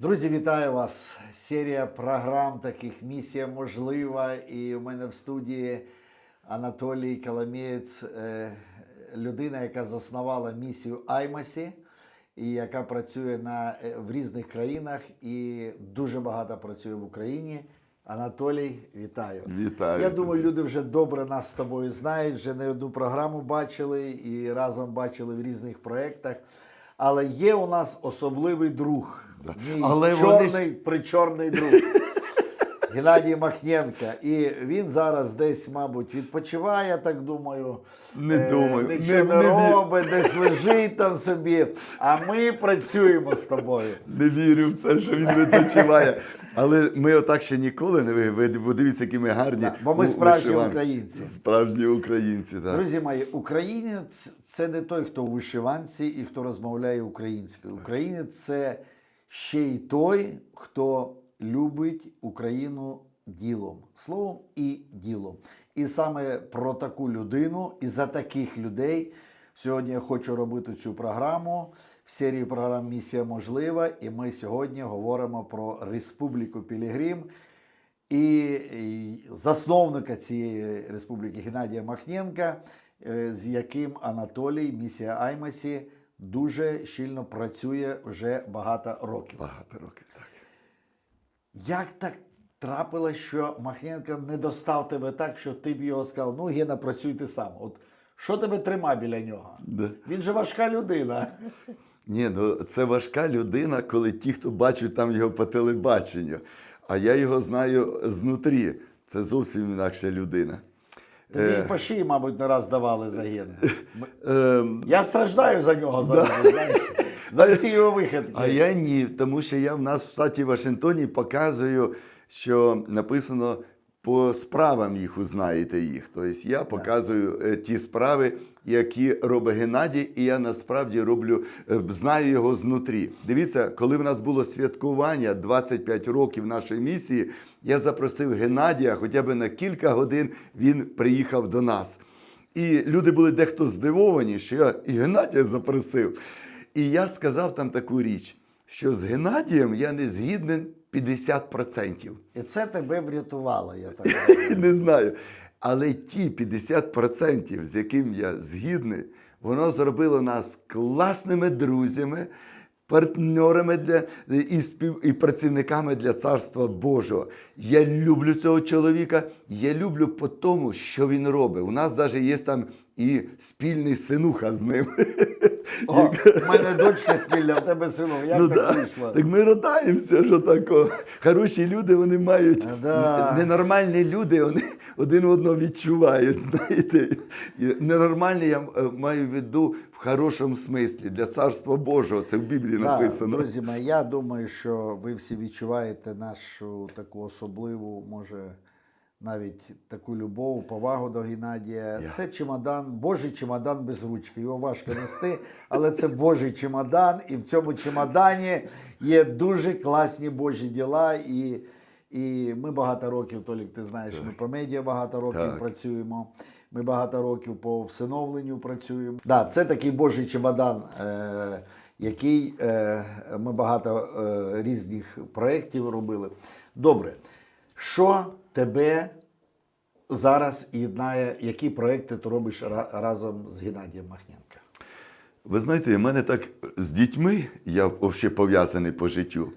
Друзі, вітаю вас! Серія програм таких Місія можлива. І у мене в студії Анатолій Коломієць, е, людина, яка заснувала місію Аймасі, і яка працює на, е, в різних країнах і дуже багато працює в Україні. Анатолій, вітаю. Вітаю. Я думаю, люди вже добре нас з тобою знають, вже не одну програму бачили і разом бачили в різних проєктах. Але є у нас особливий друг. Мій Але вони чорний, причорний друг. Геннадій Махненко. І він зараз десь, мабуть, відпочиває, я так думаю. Не Е. Нічого Не- не, не робить, десь лежить там собі. А ми працюємо з тобою. Не вірю в це, що він відпочиває. Але ми отак ще ніколи не ви. Ви подивіться, які ми гарні. Так, бо ми у справжні вишиванках. українці. Справжні українці, так. Друзі мої, українець це не той, хто у вишиванці і хто розмовляє українською. Українець це ще й той, хто любить Україну ділом, словом і ділом. І саме про таку людину і за таких людей сьогодні я хочу робити цю програму в серії програм Місія можлива. І ми сьогодні говоримо про Республіку Пілігрим і, і засновника цієї республіки Геннадія Махненка, е, з яким Анатолій, місія Аймасі, дуже щільно працює вже багато років. Багато років. Так. Як так трапилось, що Махненко не достав тебе так, що ти б його сказав, ну Гена, працюй ти сам. От що тебе трима біля нього? Да. Він же важка людина. Ні, ну це важка людина, коли ті, хто бачать там його по телебаченню. А я його знаю знутрі. Це зовсім інакша людина. Тобі Е. і по шиї, мабуть, не раз давали за Гена. Ми- Ем, Я страждаю за нього знаєш, за всі його виходки. А я ні, тому що я в нас в штаті Вашингтоні показую, що написано по справам їх узнаєте їх. Тобто я показую е, ті справи, які робить Геннадій, і я насправді роблю, е, знаю його знутрі. Дивіться, коли в нас було святкування 25 років нашої місії, я запросив Геннадія, хоча б на кілька годин він приїхав до нас. І люди були дехто здивовані, що я і Геннадія запросив. І я сказав там таку річ, що з Геннадієм я не згідний 50%. І це тебе врятувало, я так. Не знаю. Але ті 50%, з яким я згідний, воно зробило нас класними друзями, партнерами для, і, спів, і працівниками для Царства Божого. Я люблю цього чоловіка, я люблю по тому, що він робить. У нас навіть є там і спільний синуха з ним. О, в мене дочка спільна, в тебе синок. Як Ну, так да. вийшло? Так ми родаємося, що такого. Хороші люди вони мають Да. ненормальні люди, вони один одного відчувають. Знаєте, І ненормальні я е, маю в виду в хорошому смислі для царства Божого. Це в Біблії Да, написано. друзі мої, я думаю, що ви всі відчуваєте нашу таку особливу, може, навіть таку любов, повагу до Геннадія. Це чемодан, Божий чемодан без ручки. Його важко нести, але це Божий чемодан, і в цьому чемодані є дуже класні Божі діла. І, і ми багато років, Толік, ти знаєш, ми по медіа багато років Так. працюємо. Ми багато років по всиновленню працюємо. Да, це такий Божий чемодан, е, який е, ми багато е, різних проєктів робили. Добре, що тебе зараз єднає, які проєкти ти робиш разом з Геннадієм Махненко? Ви знаєте, в мене так з дітьми, я взагалі пов'язаний по життю.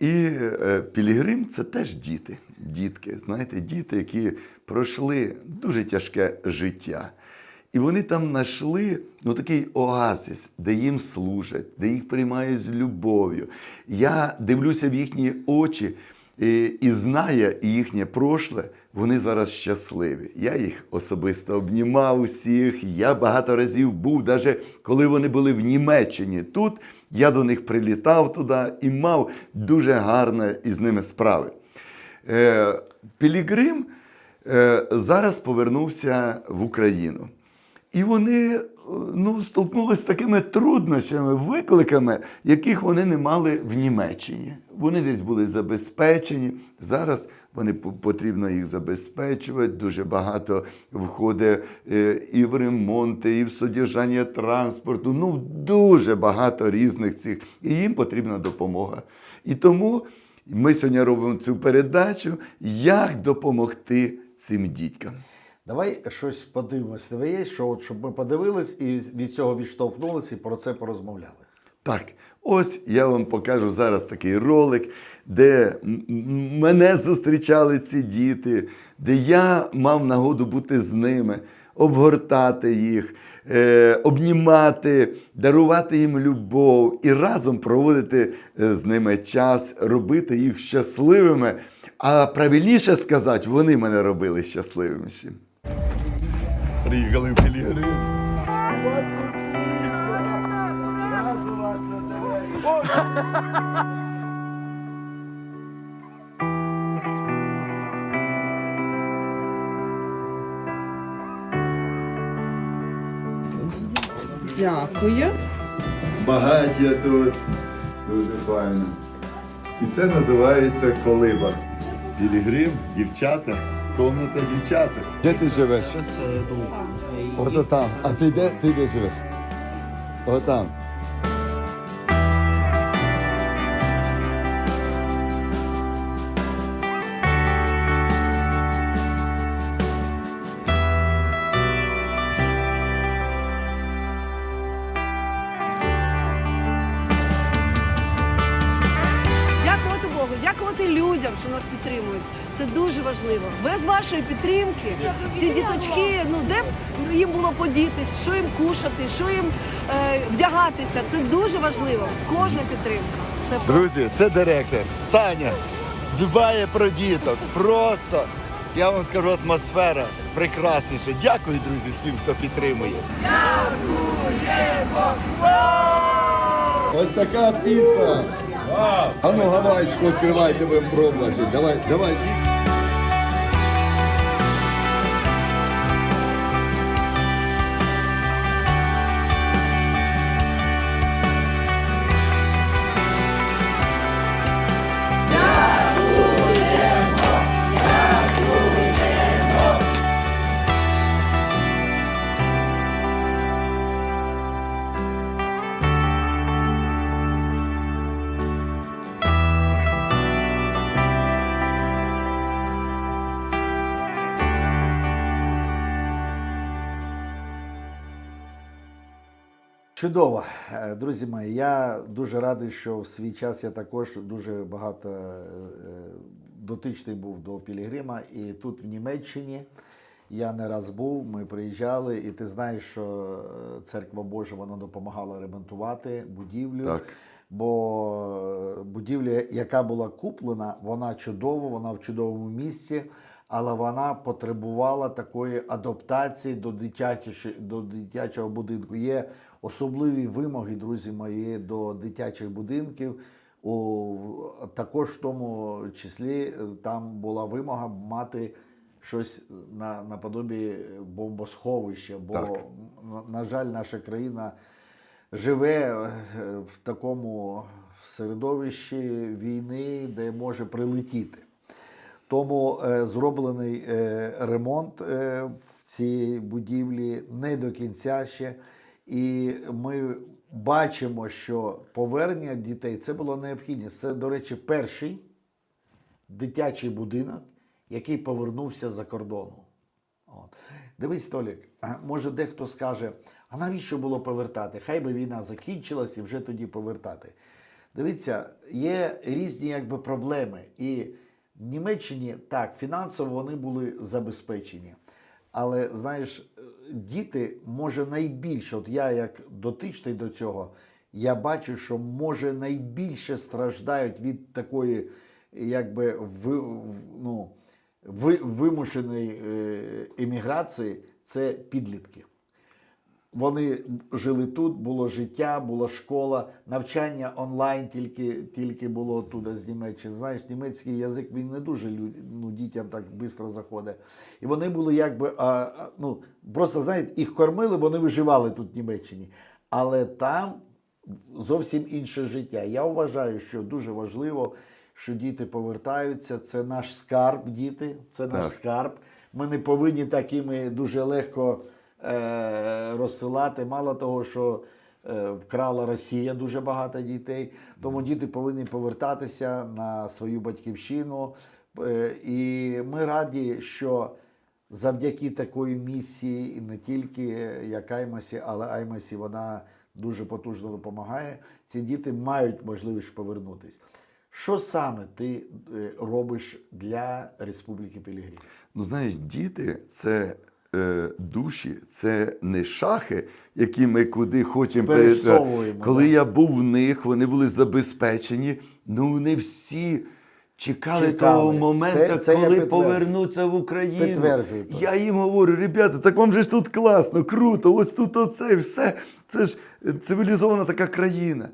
І е, Пілігрим це теж діти, дітки, знаєте, діти, які пройшли дуже тяжке життя. І вони там знайшли ну, такий оазис, де їм служать, де їх приймають з любов'ю. Я дивлюся в їхні очі і, і знаю їхнє прошле, вони зараз щасливі. Я їх особисто обнімав усіх. Я багато разів був, навіть коли вони були в Німеччині тут, я до них прилітав туди і мав дуже гарне із ними справи. Е, Пілігрим е, зараз повернувся в Україну. І вони ну, столкнулися з такими труднощами, викликами, яких вони не мали в Німеччині. Вони десь були забезпечені. Зараз вони потрібно їх забезпечувати. Дуже багато входить е, і в ремонти, і в содержання транспорту. Ну, дуже багато різних цих. І їм потрібна допомога. І тому ми сьогодні робимо цю передачу, як допомогти цим дітям. Давай щось подивимось. Тебе є, що от, щоб ми подивились і від цього відштовхнулися і про це порозмовляли. Так, ось я вам покажу зараз такий ролик, де мене зустрічали ці діти, де я мав нагоду бути з ними, обгортати їх, е, обнімати, дарувати їм любов і разом проводити е, з ними час, робити їх щасливими. А правильніше сказати, вони мене робили щасливими. Приїхали в Пілігрим. Дякую. Багаття тут. Дуже файно. І це називається колиба. Пілігрим, дівчата, комната дівчата. Де ти живеш? Ото там. А ти де, ти де живеш? Отам. Дякувати Богу, дякувати людям, що нас підтримують. Це дуже важливо. Без вашої підтримки ці діточки, ну де б їм було подітись, що їм кушати, що їм е, вдягатися. Це дуже важливо. Кожна підтримка. Це Друзі, це директор. Таня дбає про діток. Просто я вам скажу, атмосфера прекрасніша. Дякую, друзі, всім, хто підтримує. Ось така піца. А ну гавайську відкривайте, будемо пробувати. Давай, давай. Чудово, Е, друзі мої. Я дуже радий, що в свій час я також дуже багато е, дотичний був до Пілігрима. І тут в Німеччині я не раз був, ми приїжджали, і ти знаєш, що е, церква Божа вона допомагала ремонтувати будівлю. Так. Бо е, будівля, яка була куплена, вона чудова, вона в чудовому місці, але вона потребувала такої адаптації до дитячого, до дитячого будинку. Є особливі вимоги, друзі мої, до дитячих будинків. У, також в тому числі е, там була вимога мати щось на, наподобі бомбосховища, бо, Так. на- на жаль, наша країна живе е, в такому середовищі війни, де може прилетіти. Тому е, зроблений е, ремонт е, в цій будівлі не до кінця ще. І ми бачимо, що повернення дітей це було необхідність. Це, до речі, перший дитячий будинок, який повернувся за кордону. От. Дивись, Толік, може дехто скаже, а навіщо було повертати? Хай би війна закінчилась і вже тоді повертати. Дивіться, є різні якби, проблеми. І в Німеччині так, фінансово вони були забезпечені. Але знаєш, діти може найбільше, от я як дотичний до цього, я бачу, що може найбільше страждають від такої, якби ви, ну, ви, вимушеної е, еміграції, це підлітки. Вони жили тут, було життя, була школа, навчання онлайн тільки, тільки було туди з Німеччини. Знаєш, німецький язик він не дуже ну, дітям так швидко заходить. І вони були якби, а, ну, просто знаєте, їх кормили, вони виживали тут в Німеччині. Але там зовсім інше життя. Я вважаю, що дуже важливо, що діти повертаються. Це наш скарб, діти, це наш Так. скарб. Ми не повинні такими дуже легко розсилати. Мало того, що е, вкрала Росія дуже багато дітей. Тому діти повинні повертатися на свою батьківщину. Е, І ми раді, що завдяки такої місії, і не тільки як Аймасі, але Аймасі вона дуже потужно допомагає. Ці діти мають можливість повернутися. Що саме ти е, робиш для Республіки Пілігрім? Ну, знаєш, діти це е, душі, це не шахи, які ми куди хочемо Пересовуємо, Коли да. я був в них, вони були забезпечені. Ну, вони всі чекали, Чекали. того моменту, Це- це коли повернуться в Україну. Підтверджую. Я їм говорю, ребята, так вам же ж тут класно, круто, ось тут оце все. Це ж цивілізована така країна.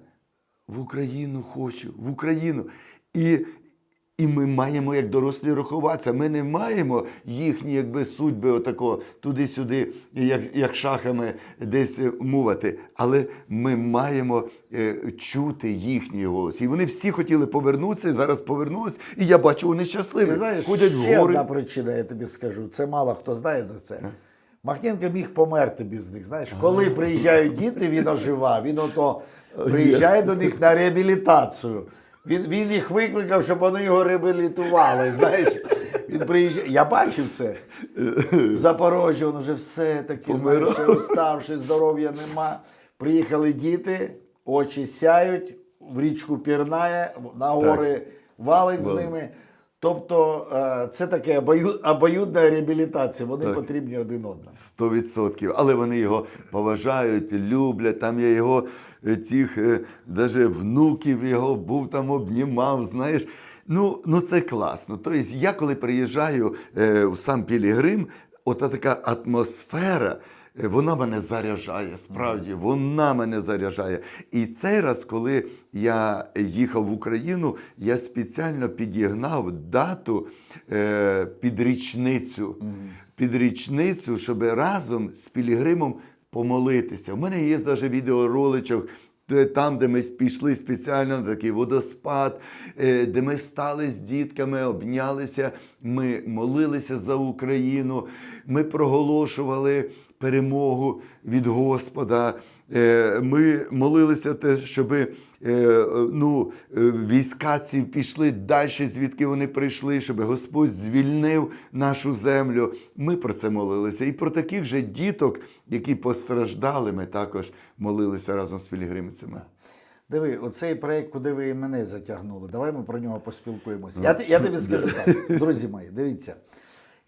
В Україну хочу, в Україну. І, і ми маємо як дорослі рахуватися. Ми не маємо їхні якби, судьби отако туди-сюди, як, як шахами десь е, мувати. Але ми маємо е, чути їхній голос. І вони всі хотіли повернутися, і зараз повернулись. І я бачу, вони щасливі. Ти знаєш, Ходять ще в гори. одна причина, я тобі скажу. Це мало хто знає за це. Махненко міг померти без них. Знаєш, коли приїжджають діти, він ожива. Він ото приїжджає до них на реабілітацію. Він, він їх викликав, щоб вони його реабілітували. Знаєш, він приїжджає. Я бачив це. В Запорожжі він вже все таки, знаєш, уставши, здоров'я нема. Приїхали діти, очі сяють, в річку пірнає, на гори валить з ними. Тобто е, це таке обою- обоюдна реабілітація. Вони Так. потрібні один одному. Сто відсотків. Але вони його поважають, люблять. Там я його цих е, даже внуків його був там обнімав. Знаєш. Ну, ну це класно. Тобто, я коли приїжджаю е, в сам Пілігрим, ота така атмосфера. е, Вона мене заряджає, справді, вона мене заряджає. І цей раз, коли я їхав в Україну, я спеціально підігнав дату е, під річницю під річницю, щоб разом з Пілігримом помолитися. У мене є навіть відеороличок. Там, де ми пішли спеціально на такий водоспад, е, де ми стали з дітками, обнялися, ми молилися за Україну, ми проголошували перемогу від Господа. Е, Ми молилися те, щоб ну, е, війська ці пішли далі, звідки вони прийшли, щоб Господь звільнив нашу землю. Ми про це молилися. І про таких же діток, які постраждали, ми також молилися разом з пілігримцями. Диви, оцей проєкт, куди ви і мене затягнули. Давай ми про нього поспілкуємося. Я, я тобі скажу так, друзі мої, дивіться.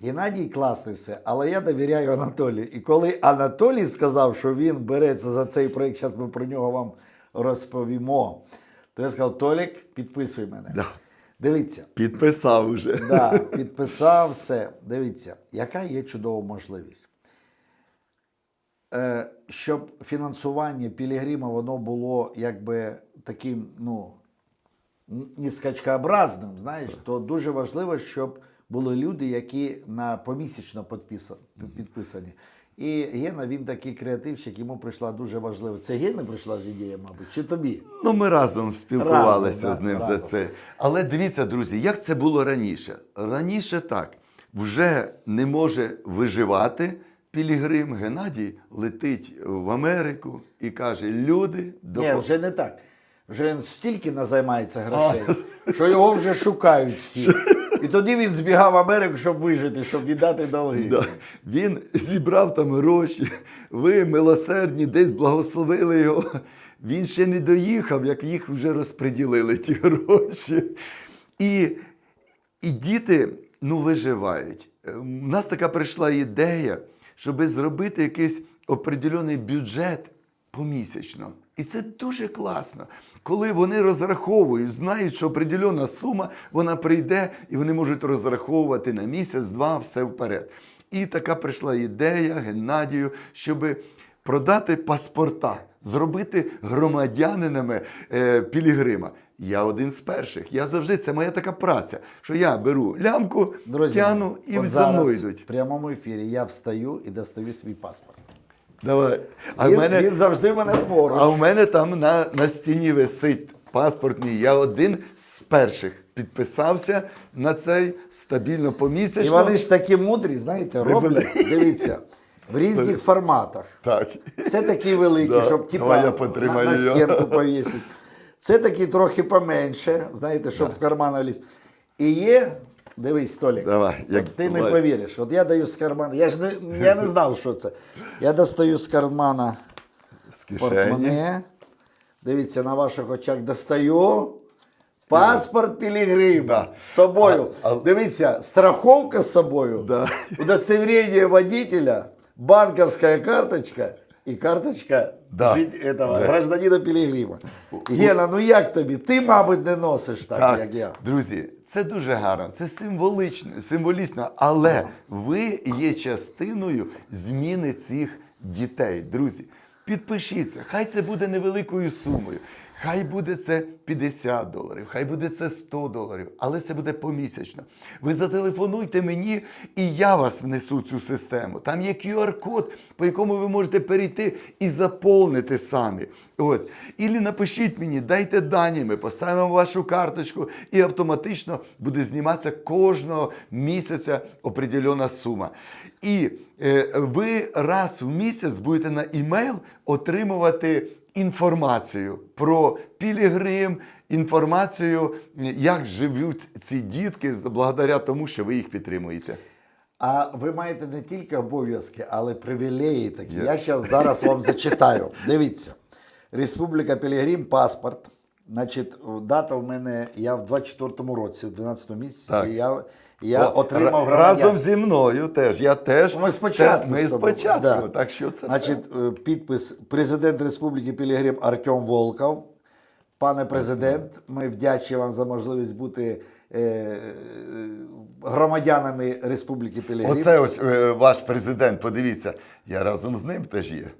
Геннадій класний все, але я довіряю Анатолію. І коли Анатолій сказав, що він береться за цей проєкт, зараз ми про нього вам розповімо, то я сказав: Толік, підписуй мене. Да. Дивіться, Підписав уже. да, підписав все. Дивіться, яка є чудова можливість. Е, щоб фінансування Пілігрима воно було якби таким, ну, не скачкообразним, знаєш, то дуже важливо, щоб були люди, які на помісячно підписа- підписані. І Гена, він такий креативщик, йому прийшла дуже важливо. Це Гена прийшла ж ідея, мабуть, чи тобі? Ну, ми разом спілкувалися Разом, з ним разом. за це. Але дивіться, друзі, як це було раніше? Раніше так. Вже не може виживати Пілігрим. Геннадій летить в Америку і каже: люди, Ні, допо- вже не так. Вже він стільки назаймається грошей, що його вже шукають всі. І тоді він збігав в Америку, щоб вижити, щоб віддати долги. Да. Він зібрав там гроші, ви милосердні, десь благословили його. Він ще не доїхав, як їх вже розподілили, ті гроші. І, і діти ну, виживають. Е, У нас така прийшла ідея, щоб зробити якийсь определений бюджет помісячно. І це дуже класно, коли вони розраховують, знають, що определена сума вона прийде, і вони можуть розраховувати на місяць, два, все вперед. І така прийшла ідея Геннадію, щоб продати паспорта, зробити громадянинами е, Пілігрима. Я один з перших. Я завжди це моя така праця, що я беру лямку, Друзі, тяну і от за мною зараз йдуть. в прямому ефірі я встаю і достаю свій паспорт. Давай. А він, в мене... він завжди мене поруч. А у мене там на, на стіні висить паспорт мій. Я один з перших підписався на цей стабільно помісячно. І вони ж такі мудрі, знаєте, роблять. Дивіться. В різних форматах. Так. Це такі великі, Да. щоб типа, на, на стінку повісити. Це такі трохи поменше, знаєте, щоб в карман вліз. І є, дивись, Столік, Давай, як- ти не повіриш. От я даю з кармана, я ж не, я не знав, що це. Я достаю з кармана З портмоне. Дивіться, на ваших очах достаю. Паспорт Пілігрима Да. з собою. А- а- Дивіться, страховка з собою, Да. удостоверение водителя, банковская карточка і карточка Да. жит- этого, Да. гражданина Пілігрима. Гена, ну як тобі? Ти, мабуть, не носиш так, Так, як я. друзі, це дуже гарно, це символічно, символічно, але ви є частиною зміни цих дітей. Друзі, підпишіться, хай це буде невеликою сумою. Хай буде це 50 доларів, хай буде це 100 доларів, але це буде помісячно. Ви зателефонуйте мені, і я вас внесу в цю систему. Там є QR-код, по якому ви можете перейти і заповнити самі. Ось. Ілі напишіть мені, дайте дані, ми поставимо вашу карточку, і автоматично буде зніматися кожного місяця определена сума. І е, ви раз в місяць будете на імейл отримувати інформацію про Пілігрим, інформацію, як живуть ці дітки, благодаря тому, що ви їх підтримуєте. А ви маєте не тільки обов'язки, але привілеї такі. Я зараз зараз вам зачитаю. Дивіться. Республіка Пілігрім, паспорт. Значить, дата в мене, я в 24-му році, в 12-му місяці, Так. я, я О, отримав громадян. разом зі мною теж. Я теж Ми спочатку. Це- Ми з тобою. спочатку. Да. Так що це Значить, е, підпис президент Республіки Пілігрим Артем Волков. Пане президент, ми вдячні вам за можливість бути е, е, громадянами Республіки Пілігрим. Оце ось е, ваш президент. Подивіться, я разом з ним теж є.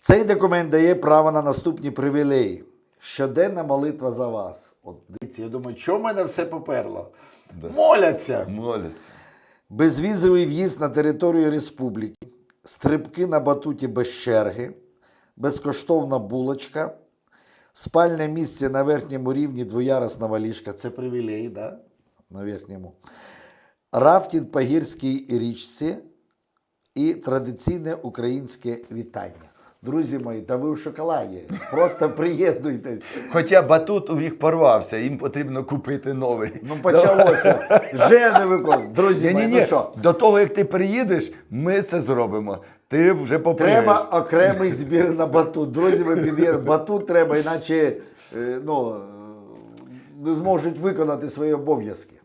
Цей документ дає право на наступні привілеї. Щоденна молитва за вас. От дивіться, я думаю, чому в мене все поперло? Моляться. Моляться. Безвізовий в'їзд на територію республіки, стрибки на батуті без черги, безкоштовна булочка, спальне місце на верхньому рівні двоярусного ліжка. Це привілей, да? на верхньому. Рафтінг по гірській річці і традиційне українське вітання. Друзі мої, та ви в шоколаді. Просто приєднуйтесь. Хоча батут у них порвався, їм потрібно купити новий. Ну, почалося. Вже не виконує. Друзі Ні, мої, ні, ну ні. що? До того, як ти приїдеш, ми це зробимо. Ти вже поприєш. Треба окремий збір на батут. Друзі, ми під'єднуємо. Батут треба, іначе е, ну, не зможуть виконати свої обов'язки.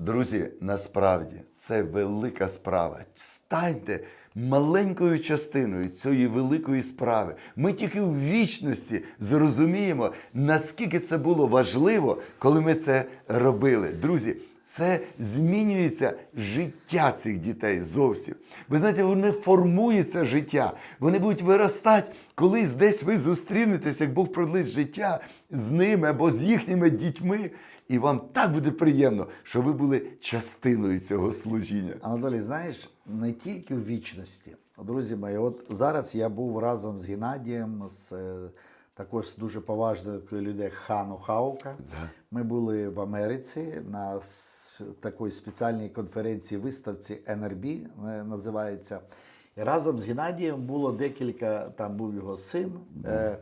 Друзі, насправді це велика справа. Станьте маленькою частиною цієї великої справи. Ми тільки в вічності зрозуміємо, наскільки це було важливо, коли ми це робили. Друзі, це змінюється життя цих дітей зовсім. Ви знаєте, вони формується життя, вони будуть виростати. Колись десь ви зустрінетесь, як Бог продлить життя з ними або з їхніми дітьми. І вам так буде приємно, що ви були частиною цього служіння. Анатолій, знаєш, не тільки в вічності. Друзі мої, от зараз я був разом з Геннадієм, з е, також дуже поважною людиною Хану Хаука. Ми були в Америці на такій спеціальній конференції виставці NRB е, називається. І разом з Геннадієм було декілька, там був його син, е,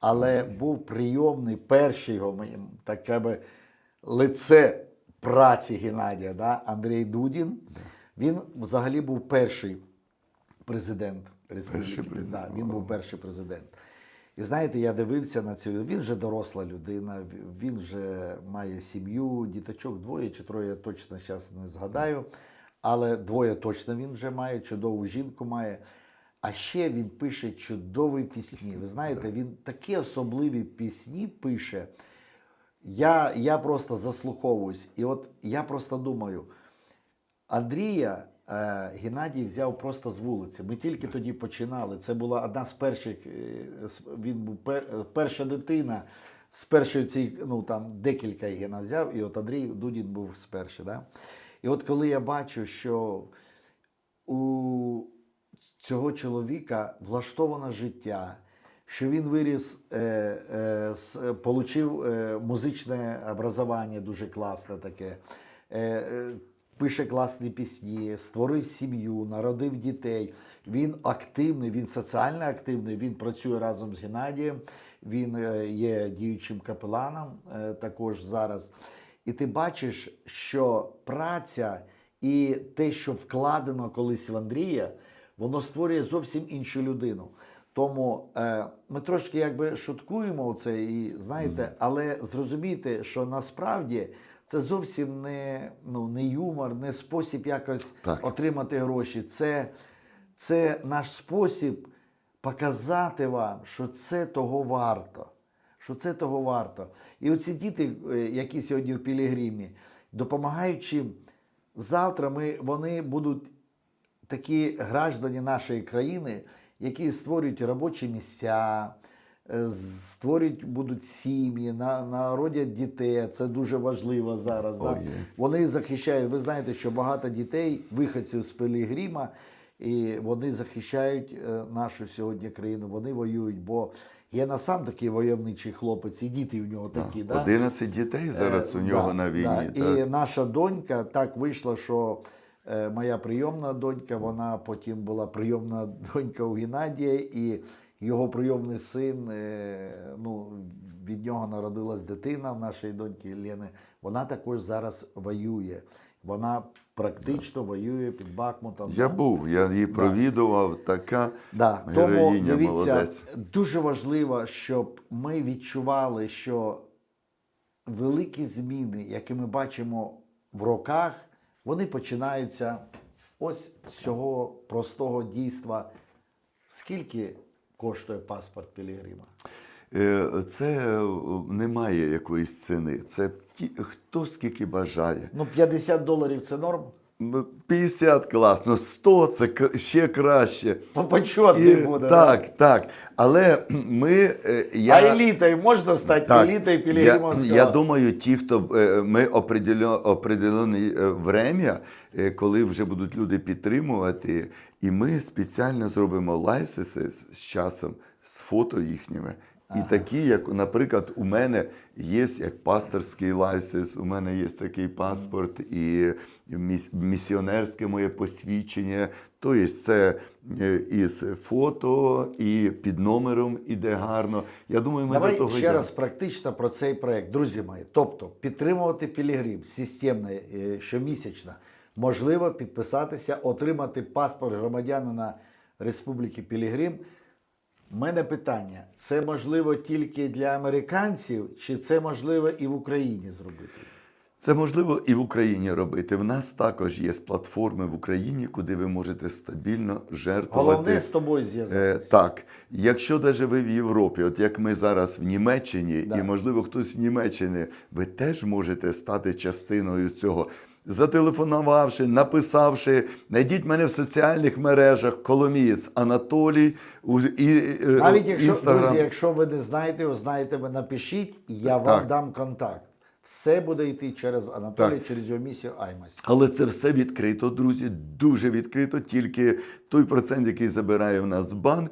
але був прийомний перший його таке би лице праці Геннадія, да? Андрій Дудін. Він взагалі був перший президент Республіки. Перший президент, Да, він був перший президент. І знаєте, я дивився на цю. Він вже доросла людина, він вже має сім'ю, діточок двоє чи троє, я точно зараз не згадаю. Але двоє точно він вже має, чудову жінку має. А ще він пише чудові пісні. Ви знаєте, він такі особливі пісні пише. Я, я просто заслуховуюсь. І от я просто думаю, Андрія е, Геннадій взяв просто з вулиці. Ми тільки тоді починали. Це була одна з перших. е, Він був пер, е, перша дитина. З першої цієї, ну там декілька Гена взяв, і от Андрій Дудін був з першої. Да? І от коли я бачу, що у цього чоловіка влаштоване життя, що він виріс, е, е, с- получив е, музичне образування дуже класне таке. Е, е, пише класні пісні, створив сім'ю, народив дітей. Він активний, він соціально активний, він працює разом з Геннадієм, він е, є діючим капеланом е, також зараз. І ти бачиш, що праця і те, що вкладено колись в Андрія, воно створює зовсім іншу людину. Тому е, ми трошки якби шуткуємо це, і знаєте, але зрозумійте, що насправді це зовсім не, ну, не юмор, не спосіб якось Так. отримати гроші. Це, це наш спосіб показати вам, що це того варто. Що це того варто. І оці діти, е, які сьогодні в Пілігримі, допомагаючи завтра, ми, вони будуть такі граждані нашої країни, які створюють робочі місця, створюють будуть сім'ї, на- народять дітей. Це дуже важливо зараз. О, да? Вони захищають. Ви знаєте, що багато дітей, виходців з Пилігрима, і вони захищають е, нашу сьогодні країну. Вони воюють, бо є на сам такий войовничий хлопець, і діти в нього такі. Да? 11 дітей зараз Е, у нього да, на війні. да. так. І наша донька так вийшло, що е, моя прийомна донька, вона потім була прийомна донька у Геннадія, і його прийомний син, е, ну, від нього народилась дитина в нашої доньки Лени. Вона також зараз воює. Вона практично воює під Бахмутом. Я був, я її провідував, така Да. Тому дивіться, молодець. дуже важливо, щоб ми відчували, що великі зміни, які ми бачимо в роках, вони починаються ось з цього простого дійства. Скільки коштує паспорт Пілігрима? Е, Це е, немає якоїсь ціни. Це ті, хто скільки бажає. Ну, 50 доларів це норм? М, 50 класно, 100 це ще краще. Почот І, буде. так, так. Але ми. е, Я, А елітою можна стати Так, елітою я, Пілігримовського? я думаю, ті, хто е, ми определено, определене время, е, коли вже будуть люди підтримувати, і ми спеціально зробимо лайсеси з часом з фото їхніми. І такі, як, наприклад, у мене є як пасторський лайсенс, у мене є такий паспорт і місіонерське моє посвідчення. Тобто це е, із фото, і під номером іде гарно. Я думаю, ми до Давай того ще йдемо. раз практично про цей проект, друзі мої. Тобто підтримувати Пілігрим системно, е, щомісячно. Можливо підписатися, отримати паспорт громадянина Республіки Пілігрим. У мене питання: це можливо тільки для американців, чи це можливо і в Україні зробити? Це можливо і в Україні робити. В нас також є платформи в Україні, куди ви можете стабільно жертвувати. Головне з тобою Е, зв'язатися. так, якщо навіть ви в Європі, от як ми зараз в Німеччині, Да. і можливо хтось в Німеччині, ви теж можете стати частиною цього. Зателефонувавши, написавши, знайдіть мене в соціальних мережах Коломієць Анатолій у і, е, Навіть якщо, Інстаграм. друзі, якщо ви не знаєте, знаєте, ви напишіть, я вам Так. дам контакт. Все буде йти через Анатолія, Так. через його місію Аймас. Але це все відкрито, друзі, дуже відкрито. Тільки той процент, який забирає в нас банк,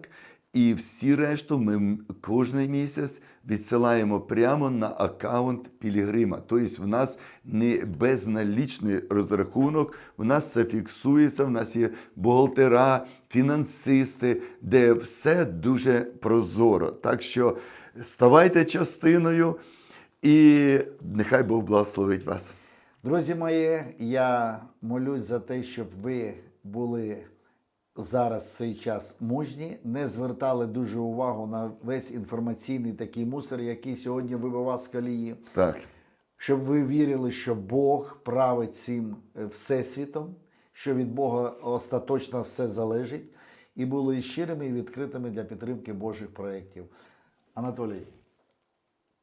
і всі решту ми кожен місяць відсилаємо прямо на аккаунт Пілігрима. Тобто в нас не безналічний розрахунок, в нас все фіксується, в нас є бухгалтера, фінансисти, де все дуже прозоро. Так що ставайте частиною, і нехай Бог благословить вас. Друзі мої, я молюсь за те, щоб ви були зараз в цей час мужні, не звертали дуже увагу на весь інформаційний такий мусор, який сьогодні вибив вас з колії. Так. Щоб ви вірили, що Бог править цим е, всесвітом, що від Бога остаточно все залежить, і були щирими і відкритими для підтримки Божих проєктів. Анатолій,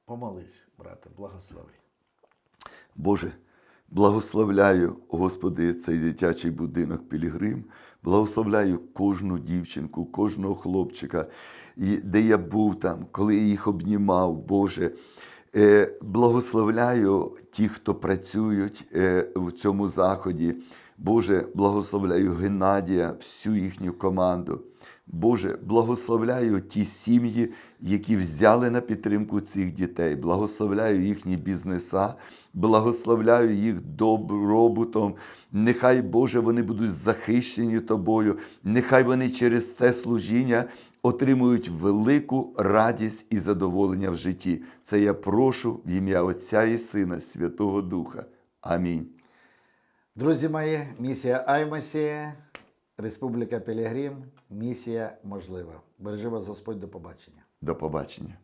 помолись, брате, благослови. Боже, благословляю, Господи, цей дитячий будинок Пілігрим, благословляю кожну дівчинку, кожного хлопчика, де я був там, коли я їх обнімав, Боже. Е, благословляю ті, хто працюють е, в цьому заході. Боже, благословляю Геннадія, всю їхню команду. Боже, благословляю ті сім'ї, які взяли на підтримку цих дітей. Благословляю їхні бізнеса, благословляю їх добробутом. Нехай, Боже, вони будуть захищені тобою. Нехай вони через це служіння отримують велику радість і задоволення в житті. Це я прошу в ім'я Отця і Сина, Святого Духа. Амінь. Друзі мої, місія Аймасі, Республіка Пілігрим, місія можлива. Бережи вас Господь, до побачення. До побачення.